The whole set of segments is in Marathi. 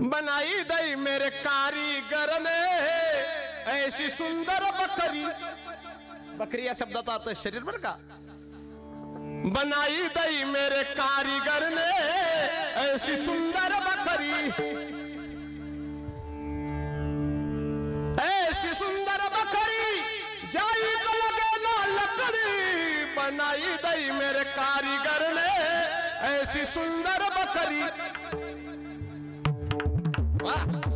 बनाई दई मेरे कारीगर ने। ऐसी सुंदर बकरी। बकरी या शब्दाचा अर्थ शरीर बर का। बनाई दई मेरे कारीगर ने। ऐसी सुंदर बकरी। ऐसी सुंदर बकरी। जाई तो लगे ना लकड़ी। बनाई दई मेरे कारीगर ने। ऐसी सुंदर बकरी। 了。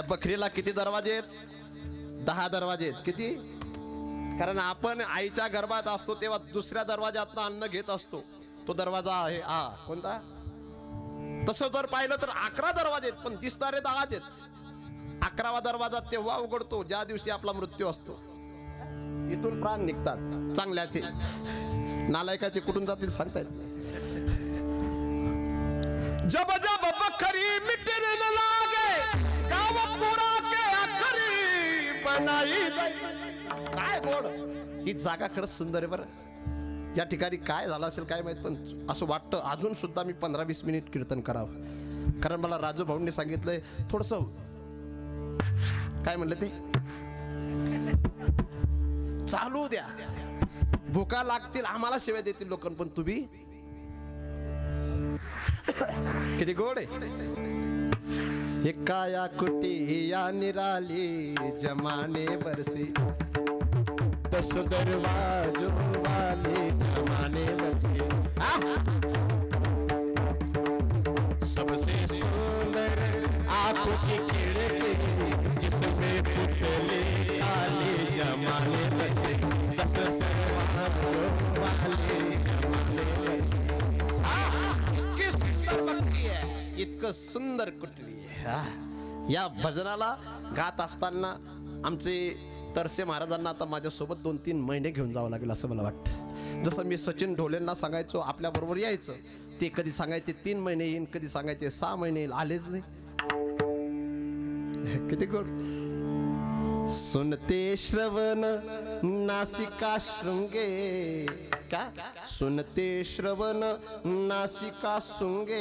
या बकरीला किती दरवाजे आहेत? दहा दरवाजे आहेत. किती? कारण आपण आईच्या गर्भात असतो तेव्हा दुसऱ्या दरवाजातनं अन्न घेत असतो. तो दरवाजा आहे आ. कोणता? तसं जर पाहिलं तर अकरा दरवाजे आहेत पण दिसणारे दहाच आहेत. अकरावा दरवाजा तेव्हा उघडतो ज्या दिवशी आपला मृत्यू असतो. इथून प्राण निघतात चांगल्याचे. नालायकाचे कुठून जातील सांगतायत? जब जब बकरी मिटने पुरा के आखरी बनाई काय गोड. ही जागा खरंच सुंदर आहे बरं. या ठिकाणी काय झालं असेल काय माहीत पण असं वाटतं अजून सुद्धा मी पंधरा वीस मिनिट कीर्तन करावं. कारण मला राजू भाऊंनी सांगितलंय थोडस काय म्हणलं ते? चालू द्या. भुका लागतील आम्हाला शिवाय देतील लोक पण तुम्ही किती गोड आहे. हे काया कुटी या निराली जमाने बरसी। दस दरवाजो वाले जमाने बरसी। सबसे सुंदर आँखों की खिड़की जिसमें पुतले काले जमाने बरसे। दस दरवाजो वाले जमाने बरसे। इतकी सुंदर बकरी आहे इतकं सुंदर कुटली। या भजनाला गात असताना आमचे तरसे महाराजांना आता माझ्यासोबत दोन तीन महिने घेऊन जावं लागेल असं मला वाटतं. जसं मी सचिन ढोलेंना सांगायचो आपल्याबरोबर यायचं. ते कधी सांगायचे तीन महिने येईन कधी सांगायचे सहा महिने येईल आलेच नाही. किती गोड. सुनते श्रवण नासिका शृंगे. का सुनते श्रवण नासिका सुंगे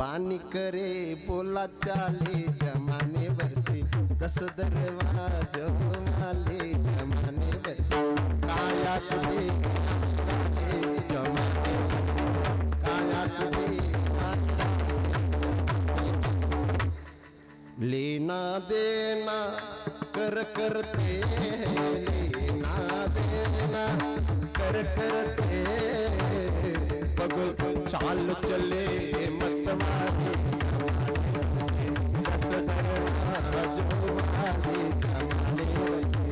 बानी करे बोला चाले जमाने बरसे दस दरवाज माले जमाने बरसे काया तुझे जमाने काया तुझे लेना देना, कर करते, लेना देना, कर करते। पग चाल चले मतवारी दरवाज वाले जमाने बरसे।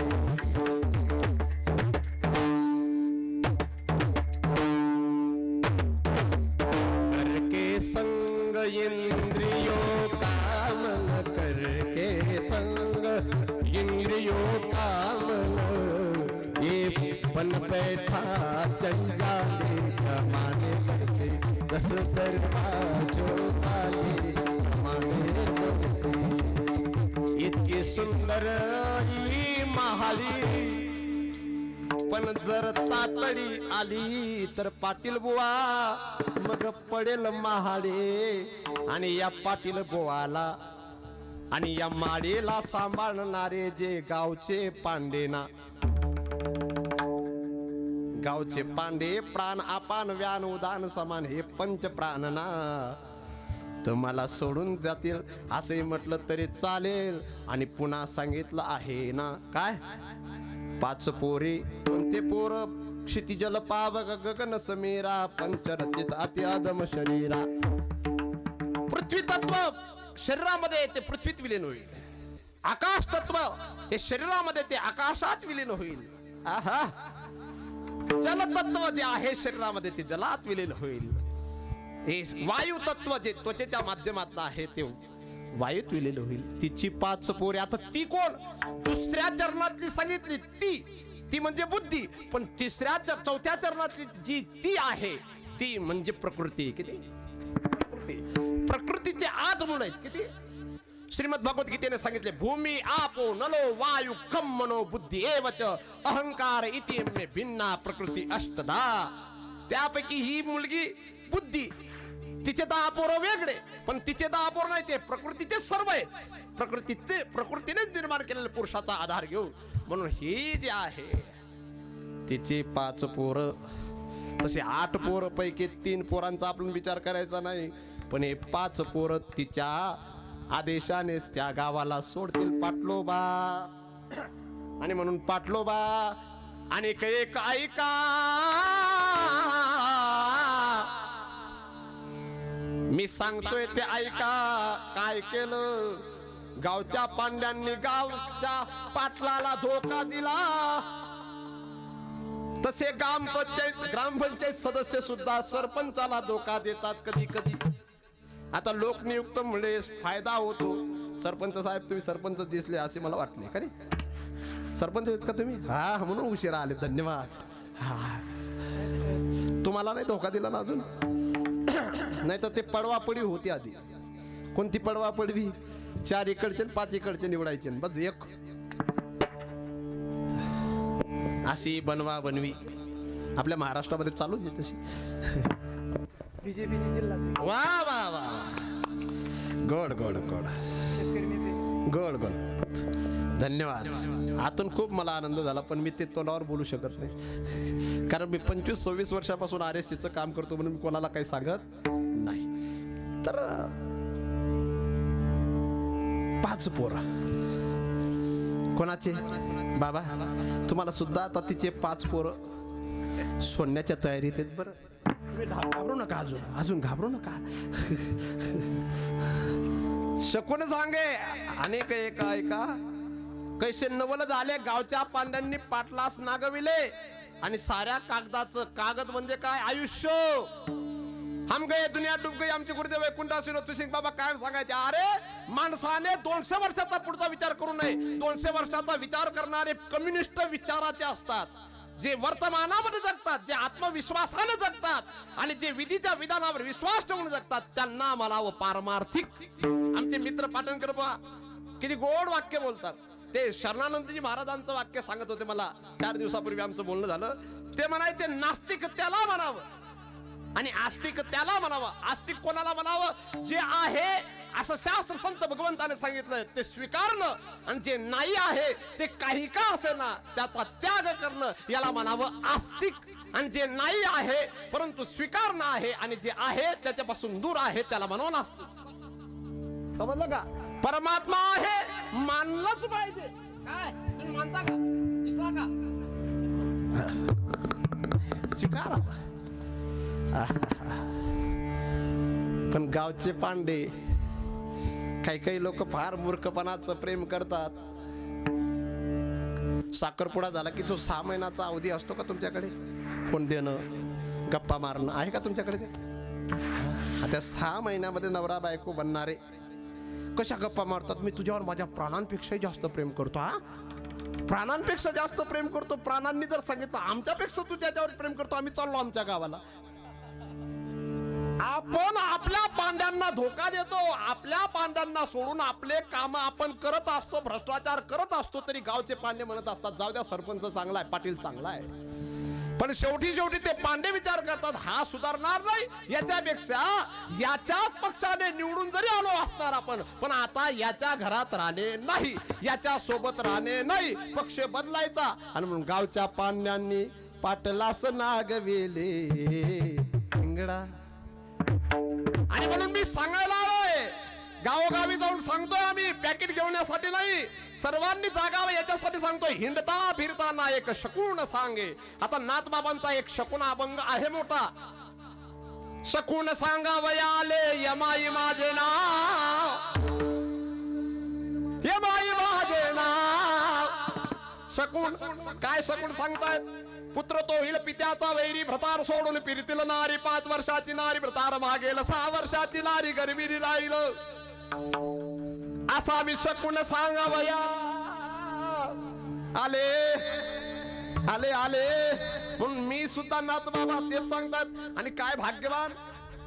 इंद्रियों का मन करके संग इंद्रियों का मन ये बन बैठा जंजाले जमाने भर से दस सर्वा जो सुंदर महाली. पण जर तातडी आली तर पाटील बुवा मग पडेल महाडे आणि या पाटील बुवाला आणि या माडीला सांभाळणारे जे गावचे पांडेना गावचे पांडे प्राण आपान व्यान उदान समान हे पंच प्राणना तुम्हाला सोडून जातील. असे म्हटलं तरी चालेल. आणि पुन्हा सांगितलं आहे ना काय? पाच पोरे कोणते पोर? क्षितिजल पाव गगन समीरा पंचरचित अति आदम शरीरा. पृथ्वी तत्व शरीरामध्ये ते पृथ्वीत विलीन होईल. आकाश तत्व हे शरीरामध्ये ते आकाशात विलीन होईल. आहा. जल तत्व जे आहे शरीरामध्ये ते जलात विलीन होईल. हे वायू तत्व जे त्वचेच्या माध्यमात आहे ते वायूत विलेलं होईल. तिची पाच पोरे आता ती कोण? दुसऱ्या चरणातली सांगितली ती. ती म्हणजे बुद्धी. पण तिसऱ्या चौथ्या चरणातली जी ती आहे ती म्हणजे प्रकृती किती? प्रकृती. प्रकृतीचे आठ म्हणून आहेत. किती? श्रीमद भगवद्गीतेने सांगितले भूमी आपो नलो वायू कम मनो बुद्धी एवच अहंकार इति भिन्ना प्रकृती अष्टदा त्यापैकी ही मुलगी बुद्धी. तिचे दहा पोरं वेगळे पण तिचे दहा पोरं नाही ते प्रकृतीचे सर्व आहेत. प्रकृतीचे प्रकृतीने निर्माण केलेल्या पुरुषाचा आधार घेऊन. म्हणून ही जी आहे तिचे पाच पोरं तसे आठ पोरं पैकी तीन पोरांचा आपण विचार करायचा नाही पण हे पाच पोरं तिच्या आदेशाने त्या गावाला सोडतील. पाटलोबा. आणि म्हणून पाटलोबा आणि एक ऐका मी सांगतोय ते ऐका. काय केलं? गावच्या पांड्यांनी गावच्या पाटलाला धोका दिला. तसे ग्रामपंचायत ग्रामपंचायत सदस्य सुद्धा सरपंचाला धोका देतात कधी कधी आता लोकनियुक्त मुळे फायदा होतो. सरपंच साहेब तुम्ही सरपंच दिसले असे मला वाटले का रे सरपंच आहेत का तुम्ही? हा म्हणून उशिरा आले धन्यवाद. हा. तुम्हाला नाही धोका दिला ना अजून? नाही तर ते पडवापडी होती आधी. कोणती पडवापडवी? चार इकडचे पाच इकडचे निवडायचे बस एक. अशी बनवा बनवी. आपल्या महाराष्ट्रामध्ये चालूच आहे तशी. बीजेपीचे जिल्हा वा वा वा. गोड गोड गोड. गोड गोड. धन्यवाद. आतून खूप मला आनंद झाला पण मी ते तोंडावर बोलू शकत नाही. कारण मी पंचवीस सव्वीस वर्षापासून आर एस सीचं काम करतो म्हणून मी कोणाला काही सांगत नाही. तर पाच पोरं. कोणाचे? बाबा तुम्हाला सुद्धा आता तिचे पाच पोरं सोडण्याच्या तयारीत आहेत बरं. तुम्ही घाबरू नका अजून अजून घाबरू नका. शकून सांगे अनेक एक ऐका कैसे नवल झाले? गावच्या पांड्यांनी पाटलास नागविले. आणि साऱ्या कागदाचं कागद म्हणजे काय? आयुष्य. हम गए दुनिया डूब गई आमचे गुरुदेव वैकुंठासी सिंग बाबा काय सांगायचे अरे माणसाने दोनशे वर्षाचा पुढचा विचार करू नये. दोनशे वर्षाचा विचार करणारे कम्युनिस्ट विचाराचे असतात. जे वर्तमानामध्ये जगतात जे आत्मविश्वासाने जगतात आणि जे विधीच्या विधानावर विश्वास ठेवून जगतात त्यांना म्हणावं पारमार्थिक. आमचे मित्र पाटणकर बुवा किती गोड वाक्य बोलतात. ते शरणानंदजी महाराजांचं वाक्य सांगत होते मला. चार दिवसापूर्वी आमचं बोलणं झालं. ते म्हणायचे नास्तिक त्याला म्हणावं. आणि आस्तिक त्याला म्हणावं. आस्तिक कोणाला म्हणावं? जे आहे असं शास्त्र संत भगवंताने सांगितलंय ते स्वीकारणं. आणि जे नाही आहे ते काही का असे ना त्याचा त्याग करणं याला म्हणावं आस्तिक. आणि जे नाही आहे परंतु स्वीकारणं आहे आणि जे आहे त्याच्यापासून दूर आहे त्याला म्हणावं नास्तिक. समजलं का? परमात्मा आहे मानलंच पाहिजे. काय? तुम्ही मानता का? दिसला का? स्वीकारा पण गावचे पांडे काही काही लोक फार मूर्खपणाचं प्रेम करतात. साखरपुडा झाला की तो सहा महिन्याचा अवधी असतो का तुमच्याकडे? फोन देणं गप्पा मारणं आहे का तुमच्याकडे ते? आता सहा महिन्यामध्ये नवरा बायको बनणारे कशा गप्पा मारतात? मी तुझ्यावर माझ्या प्राणांपेक्षाही जास्त प्रेम करतो हा? प्राणांपेक्षा जास्त प्रेम करतो. प्राणांनी जर सांगितलं आमच्यापेक्षा तू त्याच्यावर प्रेम करतो आम्ही चाललो आमच्या गावाला. आपण आपल्या पांड्यांना धोका देतो आपल्या पांड्यांना सोडून आपले काम आपण करत असतो भ्रष्टाचार करत असतो तरी गावचे पांडे म्हणत असतात जाऊ द्या सरपंच चांगला आहे पाटील चांगला आहे. पण शेवटी शेवटी ते पांडे विचार करतात हा सुधारणार नाही याच्यापेक्षा याच्याच पक्षाने निवडून जरी आलो असणार आपण पण आता याच्या घरात राहणे नाही याच्या सोबत राहणे नाही पक्ष बदलायचा. आणि म्हणून गावच्या पांड्यांनी पाटलास नागवेले हिंगडा आणि म्हणून मी सांगायला आलोय गावोगावी जाऊन सांगतोय आम्ही पॅकेट घेऊन नाही सर्वांनी जागावं याच्यासाठी सांगतोय. हिंडता फिरताना एक शकून सांगे. आता नाथबाबांचा एक शकून अभंग आहे मोठा. शकून सांगावयाले यमाई माझे नाव. यमाई माझे नाव. शकून काय शकून सांगतायत? पुत्र तो होईल पित्याचा वैरी भ्रतार सोडून फिरतील नारी पाच वर्षाची नारी भ्रतार मागेल सहा वर्षाची नारी गर्भिणी राहील. असा मी शकून सांगावया. आले. आले आले. म्हणून मी सुद्धा नाथ बाबा तेच सांगतात. आणि काय भाग्यवान?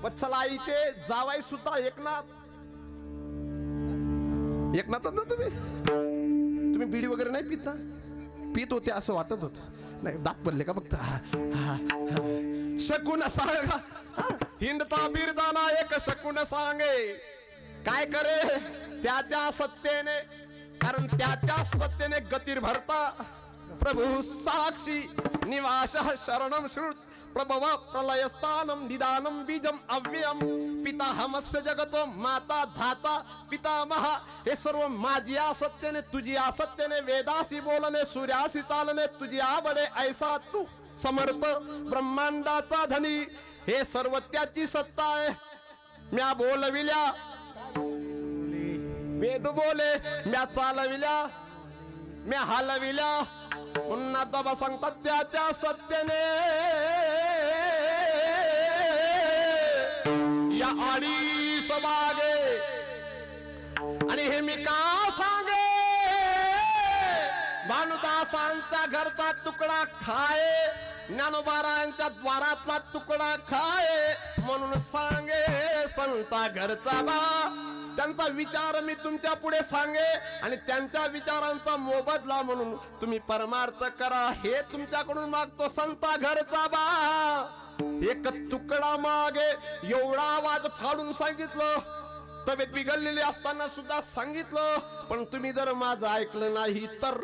वत्सल आईचे जावाई सुद्धा एकनाथ. एकनाथ ना तुम्ही? तुम्ही बिडी वगैरे नाही पित? ना पित होते असं वाटत होत. नाही दात पडले का बघता शकून सांगा. हा, हिंडता बिरदाना एक शकून सांगे. काय करे? त्याच्या सत्तेने कारण त्याच्या सत्तेने गतीर भरता. प्रभू साक्षी निवास शरणम श्रुत. प्रभव प्रलयस्थानम निदानम बीजम अव्ययम पिता हमस्य जगतो माता धाता पितामह हे सर्व माझी सत्तेने तुझी सत्तेने वेदासी बोलणे सूर्यासी चालणे तुझी आवडे ऐसा तू समर्थ ब्रह्मांडाचा धनी. हे सर्व त्याची सत्ता आहे. म्या बोलविल्या वेद बोले म्या चालविल्या म्या हलविल्या. पुन्हा बाबा सांगतात त्याच्या सत्यने. या आडी सबागे आणि हे मी का सांगे? भानुदासांचा घरचा तुकडा खाय. ज्ञानोबारायांच्या द्वारातला तुकडा खाय म्हणून सांगे संता घरचा बा. त्यांचा विचार मी तुमच्यापुढे सांगे आणि त्यांच्या विचारांचा मोबदला म्हणून तुम्ही परमार्थ करा. हे तुमच्याकडून मागतो संता घरचा बा. एक तुकडा मागे एवढा आवाज फाडून सांगितलं. तब्येत बिघडलेली असताना सुद्धा सांगितलं. पण तुम्ही जर माझं ऐकलं नाही तर